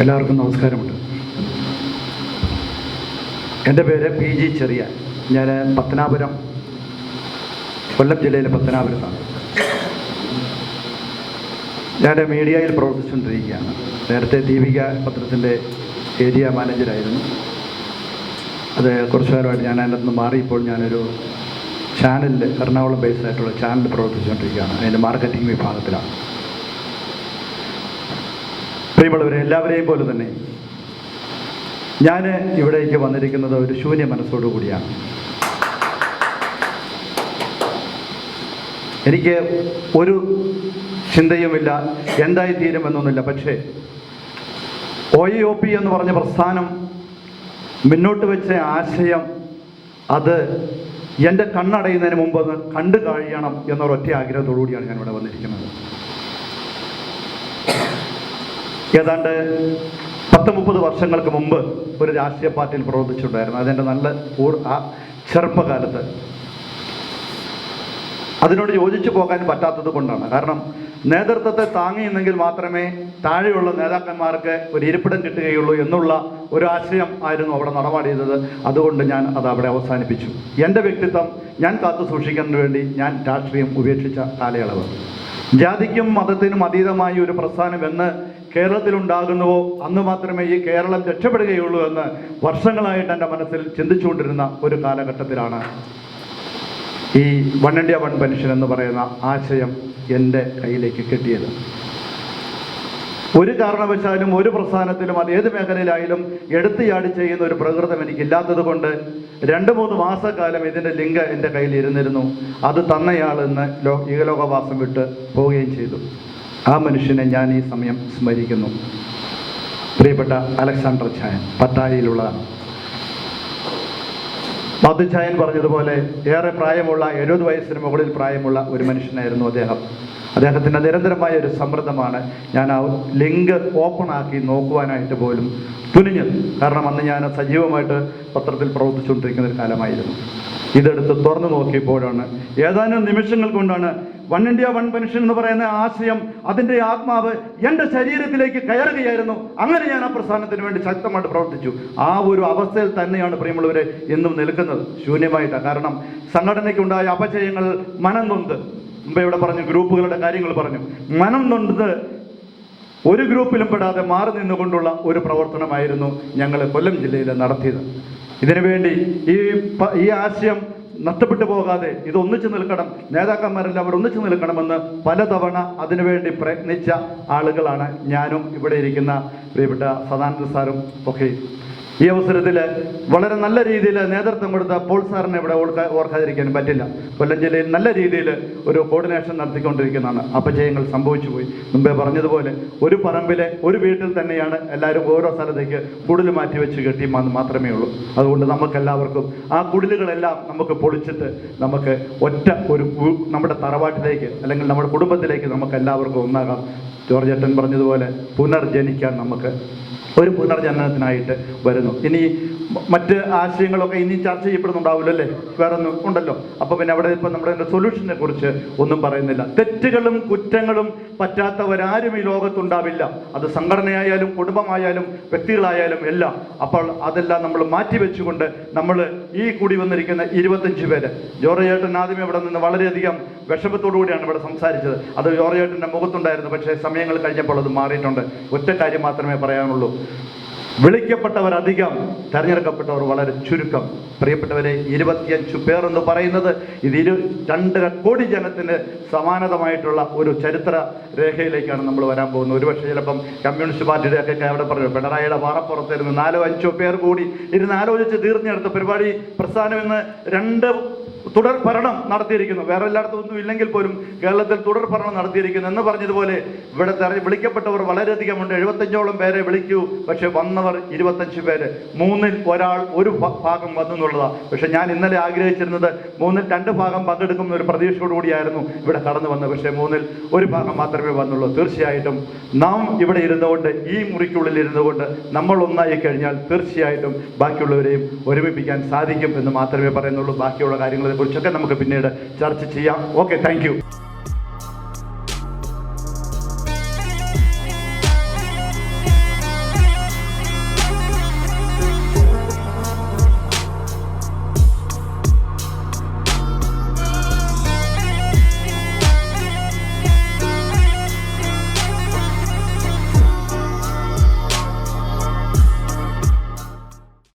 എല്ലാവർക്കും നമസ്കാരമുണ്ട്. എന്റെ പേര് പി ജി ചെറിയ ഞാൻ പത്തനാപുരം കൊല്ലം ജില്ലയിലെ പത്തനാപുരത്താണ്. ഞാൻ മീഡിയയിൽ പ്രവർത്തിച്ചുകൊണ്ടിരിക്കുകയാണ്. നേരത്തെ ദീപിക പത്രത്തിന്റെ ഏരിയ മാനേജറായിരുന്നു അത് കുറച്ചു കാലമായിട്ട് ഞാൻ അതിനകത്ത് നിന്ന് മാറി ഇപ്പോൾ ഞാനൊരു ചാനലിൽ എറണാകുളം ബേസ്ഡ് ആയിട്ടുള്ള ചാനൽ പ്രവർത്തിച്ചുകൊണ്ടിരിക്കുകയാണ്. അതിന്റെ മാർക്കറ്റിംഗ് വിഭാഗത്തിലാണ്. പ്രിയമുള്ളവരെ എല്ലാവരെയും പോലെ തന്നെ ഞാൻ ഇവിടേക്ക് വന്നിരിക്കുന്നത് ഒരു ശൂന്യ മനസ്സോടു കൂടിയാണ്. എനിക്ക് ഒരു ചിന്തയുമില്ല എന്തായി തീരുമെന്നൊന്നുമില്ല പക്ഷേ ഒ ഇ ഒ പി എന്ന് പറഞ്ഞ പ്രസ്ഥാനം മുന്നോട്ട് വെച്ച ആശയം അത് എന്റെ കണ്ണടയുന്നതിന് മുമ്പ് കണ്ടു കഴിയണം എന്നൊരൊറ്റ ആഗ്രഹത്തോടു കൂടിയാണ് ഞാൻ ഇവിടെ വന്നിരിക്കുന്നത്. ഏതാണ്ട് പത്ത് മുപ്പത് വർഷങ്ങൾക്ക് മുമ്പ് ഒരു രാഷ്ട്രീയ പാർട്ടിയിൽ പ്രവർത്തിച്ചിട്ടുണ്ടായിരുന്നു. അതെന്റെ നല്ല ആ ചെറുപ്പകാലത്ത്. അതിനോട് യോജിച്ചു പോകാൻ പറ്റാത്തത് കൊണ്ടാണ്. കാരണം നേതൃത്വത്തെ താങ്ങി നിന്നെങ്കിൽ മാത്രമേ താഴെയുള്ള നേതാക്കന്മാർക്ക് ഒരു ഇരിപ്പിടം കിട്ടുകയുള്ളൂ എന്നുള്ള ഒരു ആശയം ആയിരുന്നു അവിടെ നടപാടിയത് അതുകൊണ്ട് ഞാൻ അത് അവിടെ അവസാനിപ്പിച്ചു. എന്റെ വ്യക്തിത്വം ഞാൻ കാത്തു സൂക്ഷിക്കുന്നതിന് വേണ്ടി ഞാൻ രാഷ്ട്രീയം ഉപേക്ഷിച്ച കാലയളവ്. ജാതിക്കും മതത്തിനും അതീതമായി ഒരു പ്രസ്ഥാനം എന്ന് കേരളത്തിലുണ്ടാകുന്നുവോ? അന്ന് മാത്രമേ ഈ കേരളം രക്ഷപ്പെടുകയുള്ളൂ എന്ന് വർഷങ്ങളായിട്ട് എന്റെ മനസ്സിൽ ചിന്തിച്ചുകൊണ്ടിരുന്ന ഒരു കാലഘട്ടത്തിലാണ്. ഈ വൺ ഇന്ത്യ വൺ പെൻഷൻ എന്ന് പറയുന്ന ആശയം എന്റെ കയ്യിലേക്ക് കിട്ടിയത്. ഒരു കാരണവശാലും ഒരു പ്രസ്ഥാനത്തിലും അത് ഏത് മേഖലയിലായാലും എടുത്തുചാടി ചെയ്യുന്ന ഒരു പ്രകൃതം എനിക്കില്ലാത്തത് കൊണ്ട് രണ്ട് മൂന്ന് മാസക്കാലം ഇതിന്റെ ലിങ്ക് എന്റെ കയ്യിൽ ഇരുന്നിരുന്നു. അത് തന്നയാൾ ഇന്ന് ലോ ഈകലോകവാസം വിട്ട് പോവുകയും ചെയ്തു. ആ മനുഷ്യനെ ഞാൻ ഈ സമയം സ്മരിക്കുന്നു. പ്രിയപ്പെട്ട അലക്സാണ്ടർ ഛായൻ പട്ടായയിലുള്ളതാണ് മധു ഛായൻ പറഞ്ഞതുപോലെ ഏറെ പ്രായമുള്ള എഴുപത് വയസ്സിന് മുകളിൽ പ്രായമുള്ള ഒരു മനുഷ്യനായിരുന്നു അദ്ദേഹം. അദ്ദേഹത്തിന്റെ നിരന്തരമായ ഒരു സമ്മർദ്ദമാണ് ഞാൻ ആ ലിങ്ക് ഓപ്പൺ ആക്കി നോക്കുവാനായിട്ട് പോലും തുനിഞ്ഞത്. കാരണം അന്ന് ഞാൻ സജീവമായിട്ട് പത്രത്തിൽ പ്രവർത്തിച്ചുകൊണ്ടിരിക്കുന്ന ഒരു കാലമായിരുന്നു. ഇതെടുത്ത് തുറന്നു നോക്കിയപ്പോഴാണ് ഏതാനും നിമിഷങ്ങൾ കൊണ്ടാണ് വൺ ഇന്ത്യ വൺ പെൻഷൻ എന്ന് പറയുന്ന ആശയം അതിന്റെ ആത്മാവ് എന്റെ ശരീരത്തിലേക്ക് കയറുകയായിരുന്നു. അങ്ങനെ ഞാൻ ആ പ്രസ്ഥാനത്തിന് വേണ്ടി ശക്തമായിട്ട് പ്രവർത്തിച്ചു. ആ ഒരു അവസ്ഥയിൽ തന്നെയാണ് പ്രിയമുള്ളവരെ എന്നും നിൽക്കുന്നത് ശൂന്യമായിട്ടാണ് കാരണം സംഘടനയ്ക്കുണ്ടായ അപചയങ്ങൾ മനം നൊന്ത് മുമ്പ് ഇവിടെ പറഞ്ഞു ഗ്രൂപ്പുകളുടെ കാര്യങ്ങൾ പറഞ്ഞു. മനം നൊന്ത് ഒരു ഗ്രൂപ്പിലും പെടാതെ മാറി നിന്നുകൊണ്ടുള്ള ഒരു പ്രവർത്തനമായിരുന്നു ഞങ്ങൾ കൊല്ലം ജില്ലയിൽ നടത്തിയത്. ഇതിനുവേണ്ടി ഈ ഈ ആശയം നഷ്ടപ്പെട്ടു പോകാതെ ഇത് ഒന്നിച്ചു നിൽക്കണം. നേതാക്കന്മാരെല്ലാം അവർ ഒന്നിച്ചു നിൽക്കണമെന്ന് പലതവണ അതിനുവേണ്ടി പ്രയത്നിച്ച ആളുകളാണ് ഞാനും ഇവിടെ ഇരിക്കുന്ന പ്രിയപ്പെട്ട സദാനന്ദ സാറും ഒക്കെ. ഈ അവസരത്തിൽ വളരെ നല്ല രീതിയിൽ നേതൃത്വം കൊടുത്ത പോൾ സാറിനെ ഇവിടെ ഓർക്ക ഓർക്കാതിരിക്കാൻ പറ്റില്ല. കൊല്ലം ജില്ലയിൽ നല്ല രീതിയിൽ ഒരു കോർഡിനേഷൻ നടത്തിക്കൊണ്ടിരിക്കുന്നതാണ്. അപജയങ്ങൾ സംഭവിച്ചു പോയി. മുമ്പേ പറഞ്ഞതുപോലെ ഒരു പറമ്പിലെ ഒരു വീട്ടിൽ തന്നെയാണ് എല്ലാവരും ഓരോ സ്ഥലത്തേക്ക് കുടിൽ മാറ്റി വെച്ച് കെട്ടി മാത്രമേ ഉള്ളൂ. അതുകൊണ്ട് നമുക്കെല്ലാവർക്കും ആ കുടിലുകളെല്ലാം നമുക്ക് പൊളിച്ചിട്ട് നമുക്ക് ഒറ്റ ഒരു നമ്മുടെ തറവാട്ടിലേക്ക് അല്ലെങ്കിൽ നമ്മുടെ കുടുംബത്തിലേക്ക് നമുക്ക് എല്ലാവർക്കും ഒന്നാകാം. ജോർജ് ഏട്ടൻ പറഞ്ഞതുപോലെ പുനർജനിക്കാൻ നമുക്ക് ഒരു പുനർജനനത്തിനായിട്ട് വരുന്നു. ഇനി മറ്റ് ആശയങ്ങളൊക്കെ ഇനി ചർച്ച ചെയ്യപ്പെടുന്നുണ്ടാവില്ല അല്ലേ വേറെ ഒന്നും ഉണ്ടല്ലോ. അപ്പോൾ പിന്നെ അവിടെ ഇപ്പം നമ്മുടെ സൊല്യൂഷനെ കുറിച്ച് ഒന്നും പറയുന്നില്ല. തെറ്റുകളും കുറ്റങ്ങളും പറ്റാത്തവരാരും ഈ ലോകത്തുണ്ടാവില്ല. അത് സംഘടനയായാലും കുടുംബമായാലും വ്യക്തികളായാലും എല്ലാം അപ്പോൾ അതെല്ലാം നമ്മൾ മാറ്റി വെച്ചുകൊണ്ട് നമ്മൾ ഈ കൂടി വന്നിരിക്കുന്ന ഇരുപത്തഞ്ച് പേര്. ജോറയേട്ടൻ ആദ്യമേ ഇവിടെ നിന്ന് വളരെയധികം വിഷമത്തോടു കൂടിയാണ് ഇവിടെ സംസാരിച്ചത്. അത് ജോറയേട്ടന്റെ മുഖത്തുണ്ടായിരുന്നു. പക്ഷേ സമയങ്ങൾ കഴിഞ്ഞപ്പോൾ അത് മാറിയിട്ടുണ്ട്. ഒറ്റ കാര്യം മാത്രമേ പറയാനുള്ളൂ. വിളിക്കപ്പെട്ടവർ അധികം തെരഞ്ഞെടുക്കപ്പെട്ടവർ വളരെ ചുരുക്കം. പ്രിയപ്പെട്ടവരെ ഇരുപത്തിയഞ്ചു പേർ എന്ന് പറയുന്നത് ഇത് ഇരു രണ്ടര കോടി ജനത്തിന് സമാനതമായിട്ടുള്ള ഒരു ചരിത്ര രേഖയിലേക്കാണ് നമ്മൾ വരാൻ പോകുന്നത്. ഒരുപക്ഷെ ചിലപ്പം കമ്മ്യൂണിസ്റ്റ് പാർട്ടിയുടെ ഒക്കെ അവിടെ പറഞ്ഞു പിണറായിയുടെ പാറപ്പുറത്തിരുന്ന് നാലോ അഞ്ചോ പേർ കൂടി ഇരുന്ന് ആലോചിച്ച് തീർന്നെടുത്ത പരിപാടി പ്രസ്ഥാനം ഇന്ന് രണ്ട് തുടർ ഭരണം നടത്തിയിരിക്കുന്നു. വേറെ എല്ലായിടത്തും ഒന്നും ഇല്ലെങ്കിൽ പോലും കേരളത്തിൽ തുടർ ഭരണം നടത്തിയിരിക്കുന്നു എന്ന് പറഞ്ഞതുപോലെ ഇവിടെ തെര വിളിക്കപ്പെട്ടവർ വളരെയധികം ഉണ്ട്. എഴുപത്തഞ്ചോളം പേരെ വിളിച്ചു പക്ഷെ വന്നവർ ഇരുപത്തഞ്ച് പേര്. മൂന്നിൽ ഒരാൾ ഒരു ഭാഗം വന്നു എന്നുള്ളതാണ് പക്ഷെ ഞാൻ ഇന്നലെ ആഗ്രഹിച്ചിരുന്നത് മൂന്നിൽ രണ്ട് ഭാഗം പങ്കെടുക്കുന്ന ഒരു പ്രതീക്ഷയോടുകൂടിയായിരുന്നു ഇവിടെ കടന്നു വന്നത്. പക്ഷേ മൂന്നിൽ ഒരു ഭാഗം മാത്രമേ വന്നുള്ളൂ. തീർച്ചയായിട്ടും നാം ഇവിടെ ഇരുന്നുകൊണ്ട് ഈ മുറിക്കുള്ളിൽ ഇരുന്നുകൊണ്ട് നമ്മൾ ഒന്നായി കഴിഞ്ഞാൽ തീർച്ചയായിട്ടും ബാക്കിയുള്ളവരെയും ഒരുമിപ്പിക്കാൻ സാധിക്കും എന്ന് മാത്രമേ പറയുന്നുള്ളൂ. ബാക്കിയുള്ള കാര്യങ്ങളെ കുറിച്ചൊക്കെ നമുക്ക് പിന്നീട് ചർച്ച ചെയ്യാം. Okay thank